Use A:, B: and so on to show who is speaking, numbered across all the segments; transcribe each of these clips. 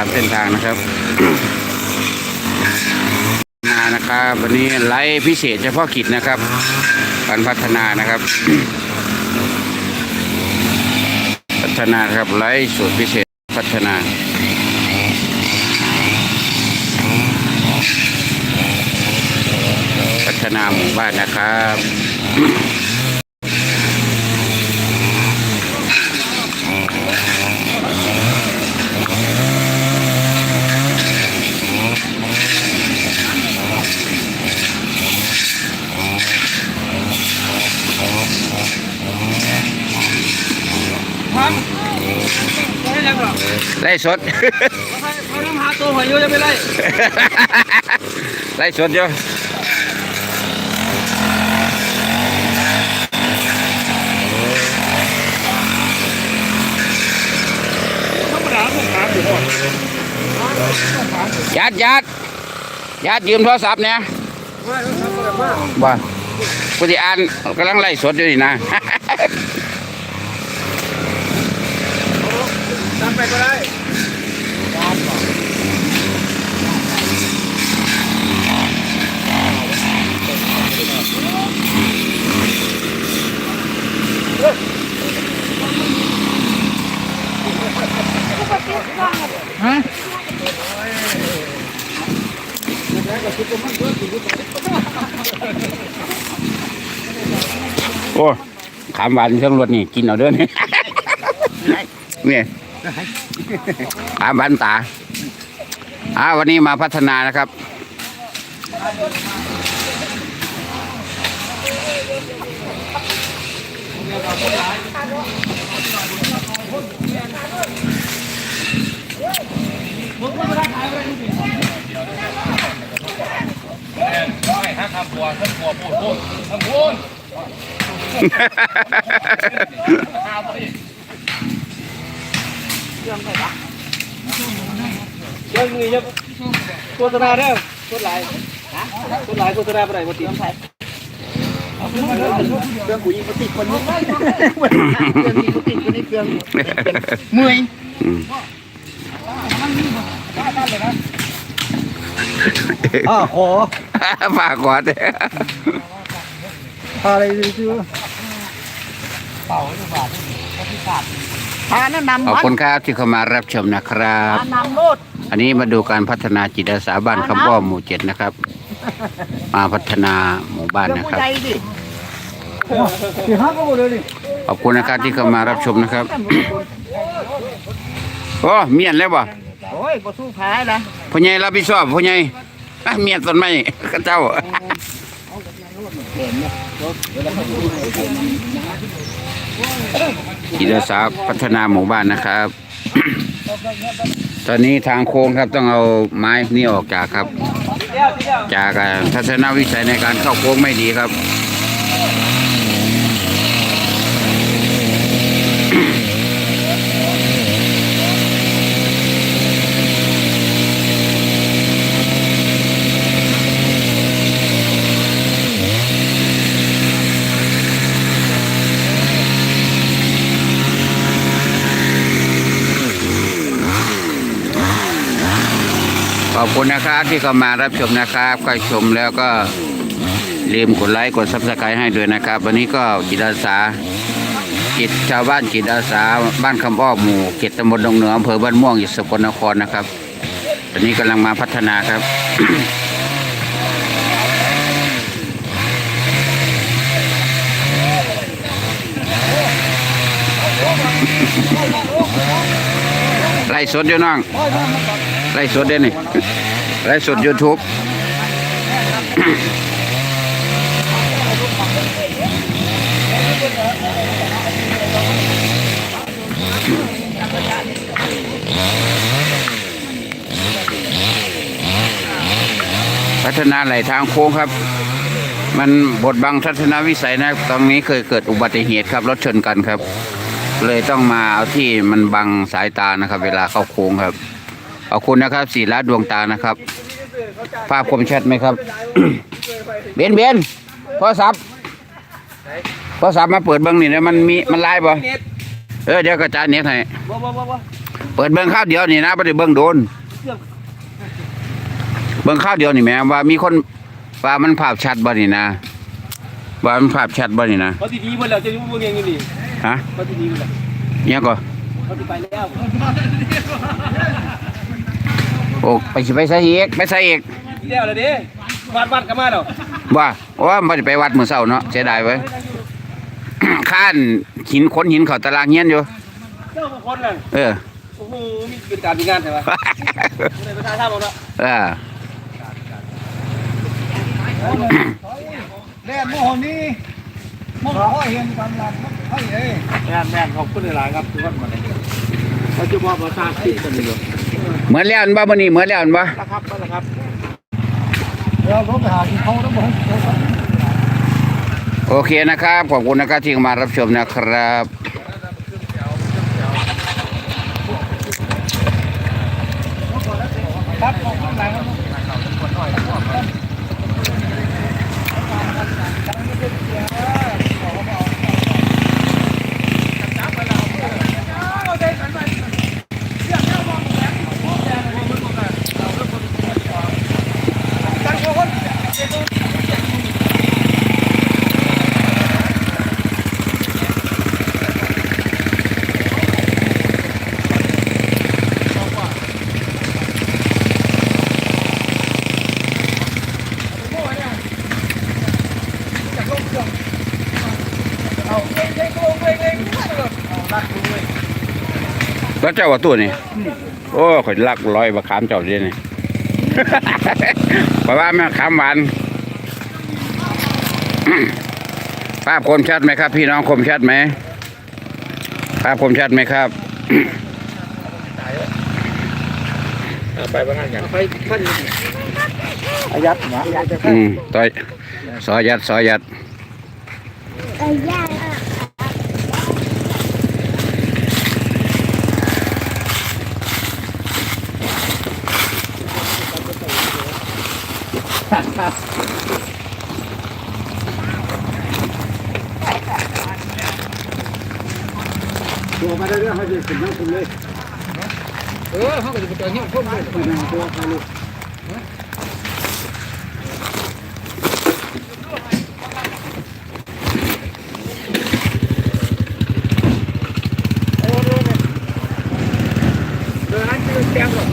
A: ตามเส้นทางนะครับนานะครับ วันนี้ไลฟ์พิเศษเฉพาะกิจนะครับการพัฒนานะครับ พัฒนาครับไลฟ์สูตรพิเศษพัฒนาพัฒนาหมู่บ้านนะครับ
B: ครับไม่ได้หรอก
A: ไล่สด
B: เขาต้องหาตัวหอยโยจะไปไล่
A: ไล่สดอยู่
B: ธรรมดาพวกถามอยู่หมด
A: ยัดยัดยัดยืมโทรศัพท์เนี่ย
B: ว่าต้องทำอะไรมาก
A: บ่กูจะอ่านกำลังไล่สดอยู่นี่นะ
B: ทำไปก็ได้ฮะ
A: โอ้ขามหวานเครื่องรถนี่ กินเอาเด้อนี่ เนี่ย ขามหวานตาอาวันนี้มาพัฒนานะครับ
B: ถ้าทำบัวถ้าบัวพูดพูดทำพูด ข้าวไปเรื่องอะไรวะเรื่องนี้จะโฆษณาเด้อโฆษณาโฆษณาโฆษณาไปไหนมาตีน้ำไผ่เครื่องกูยิงปฏิคนนี้เครื่องยิงปฏิคนนี้เครื่องเมื่อย
A: อืม
B: อ่าขอ
A: ฝากก่อน
B: อะไรซื้อเป่าให้บาทที่ขาด พานั่นนำ
A: ขอบ
B: มัน
A: คุณครับที่เข้ามารับชมนะครับ
B: พานำโลด
A: อันนี้มาดูการพัฒนาจิตอาสาบ้านคำป้อมหมู่เจ็ดนะครับ มาพัฒนาหมู่บ้าน
B: เรื่อง
A: นะ
B: หั
A: ควรับ
B: ใจดิสี่ห้าก็หมดเลยดิ
A: ขอบคุณนะครับที่เข้ามารับชมนะครับ โอ้เมียนแล้วบ่
B: โอ้ยบ่สู้แพ้นะ
A: พ่อใหญ่รับผิดชอบพ่อใหญ่อะเมียนต้นไม้ข้าเจ้า จิตอาสาพัฒนาหมู่บ้านนะครับ ตอนนี้ทางโค้งครับต้องเอาไม้นี่ออกจากครับ จากทัศนวิสัยในการเข้าโค้งไม่ดีครับ ขอบคุณนะครับที่เข้ามารับชมนะครับใครชมแล้วก็ลืมกดไลค์กดซับสไครต์ให้ด้วยนะครับ วันนี้ก็จิตอาสาจิตชาวบ้านจิตอาสาบ้านคำอ้อหมู่เขตตำบลดงเหนืออำเภอบ้านม่วงอยู่สกลนครนะครับ ตอนนี้กำลังมาพัฒนาครับ ไล่สดอยู่น้องไล่สดเด้นี่ไล่สดยูทูบพัฒนาไหลทางโค้งครับ มันบดบังทัศนวิสัยนะตรงนี้เคยเกิดอุบัติเหตุครับรถชนกันครับ เลยต้องมาเอาที่มันบังสายตานะครับ เวลาเข้าโค้งครับขอบคุณนะครับสีละดวงตานะครับ ภาพคมชัดไหมครับ เบนเบนโทรศัพท์โทรศัพท์มาเปิดเบิ้งนี่นะมันมีมันไลน์บ่
B: เน็ต
A: เออเดี๋ยวกระจายเน็ตให้เปิดเบิ่งข้าวเดียวนี่นะบ่ได้เบิ่งโดน เบิ่งข้าวเดียวนี่แม่ว่ามีคนว่ามันภาพชัดบ่นี่นะว่ามันภาพชัดบ่นี่นะ
B: เขาที่ดีหมดแล้วจะรู้ว่าเงี้ยนี่
A: ฮะ
B: เขาที่ดีหมดแล้ว
A: เนี่ยก็
B: เขาที่ไปแล้ว
A: โอ้ไปสิไปใส่อีกไปใส่อีก
B: ที่แล้วเลยดิวัดวัดกันมาแล้ว
A: ว่าโอ้บ่ได้ไปวัดมื้อเช้าเนาะเสียดายเว้ยข้านหินขนหินเข้าตารางเฮียนอยู่
B: เจ้าคนเลย
A: เออ
B: โอ้โหมีเป็นการมีงานใช่ไหมในประธานท่าบอกแล้ว
A: เออ
C: แล่นโมโหนี่มองพ่อเห็นความรักพ่อเอ้ย
B: แม่แม่ขอบคุณหลายครับทุกคนมาเลยเราจะบอบประธานที่กันอยู่
A: เหมือนแล้วอันบ่มื้อนี้เหมือนแล้วอันบ่
B: นะครับนะครับ
C: เราลงไปหาที่เขาแล้วบอก
A: โอเคนะครับ ขอบคุณนะครับที่มารับชมนะครับ แล้วเจ้าว่าตัวนี่โอ้ข่อยลักลอยบะขามเจ้าเดียวนี่เพราะว่าแม่ขามหวานภาพคมชัดไหมครับ พี่น้องคมชัดไหมภาพคมชัดไหมครับ
B: ไปบ้านกันไปท่านอายัดนะอายัดจะ
A: อืมต่อยซอยัด ซอยัด
C: ตัวมาได้เรื่องเขาจะขึ้นนั่งขึ้นเลย
B: เออเขาก็จะไปเจอเงี้ยพุ่มเลย
C: ตัวเขาลูก
B: เดินนั้นคือแก้มหรอ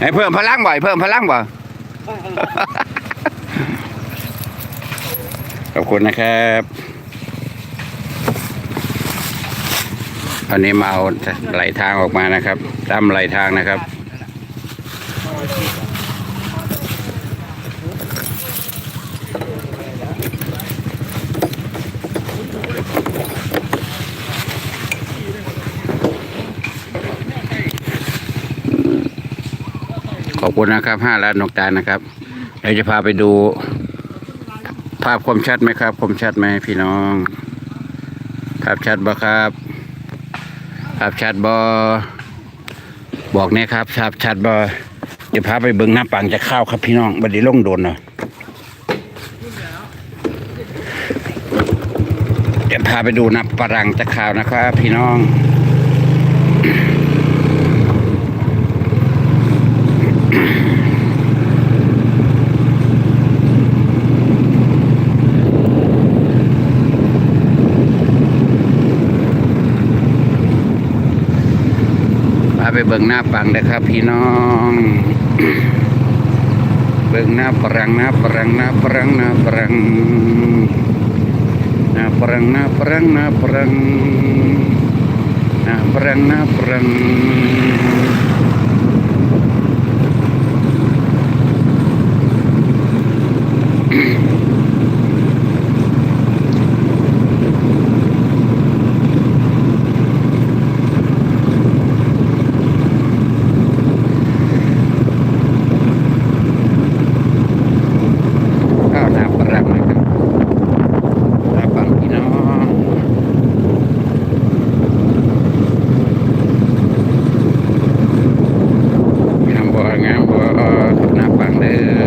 A: ให้เพิ่มพลังบ่อยเพิ่มพลังบ่ขอบคุณนะครับอันนี้มาเอาไหลทางออกมานะครับตามไหลทางนะครับ อบคุณนะครับห้าล้านนกตานะครับเดี๋ยวจะพาไปดู ภาพคมชัดไหมครับคมชัดไหมพี่น้อง ภาพชัดบ่ครับ ภาพชัดบ่บอกเนี่ยครับภาพชัดบ่เดี๋ยวพาไปเบิ่งน้ำปังจะเข้าวครับพี่น้องบัดนี้ลงโดนเนาะเดี๋ยวพาไปดูน้ำปรังจะข้าวนะครับ พี่น้อง เบิ่งหน้าปังนะครับ พี่น้อง เบิ่งหน้าปรังหน้าปรังหน้าปรังหน้าปรังหน้าปรังหน้าปรังหน้าปรังหน้าปรังหน้าปรัง eh,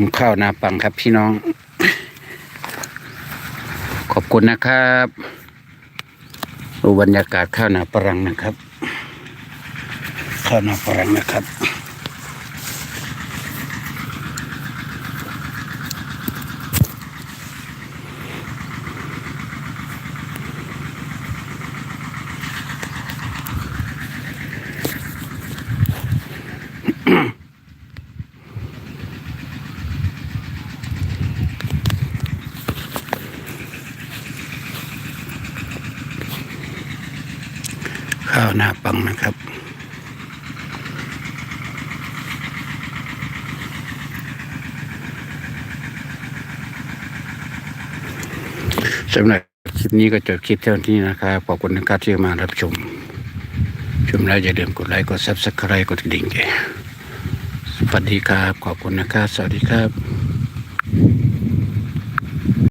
A: มข้าวนาปังครับพี่น้อง ขอบคุณนะครับดูบรรยากาศข้าวนาปรังนะครับ ข้าวนาปรังนะครับ ข้าวนาปังนะครับ สำหรับคลิปนี้ก็จบคลิปเท่านี้นะครับ ขอบคุณนะครับที่มารับชม ชมแล้วอย่าลืมกดไลค์ กดซับสไครต์กดกระดิ่งแกสวัสดีครับ ขอบคุณนะครับ สวัสดีครับ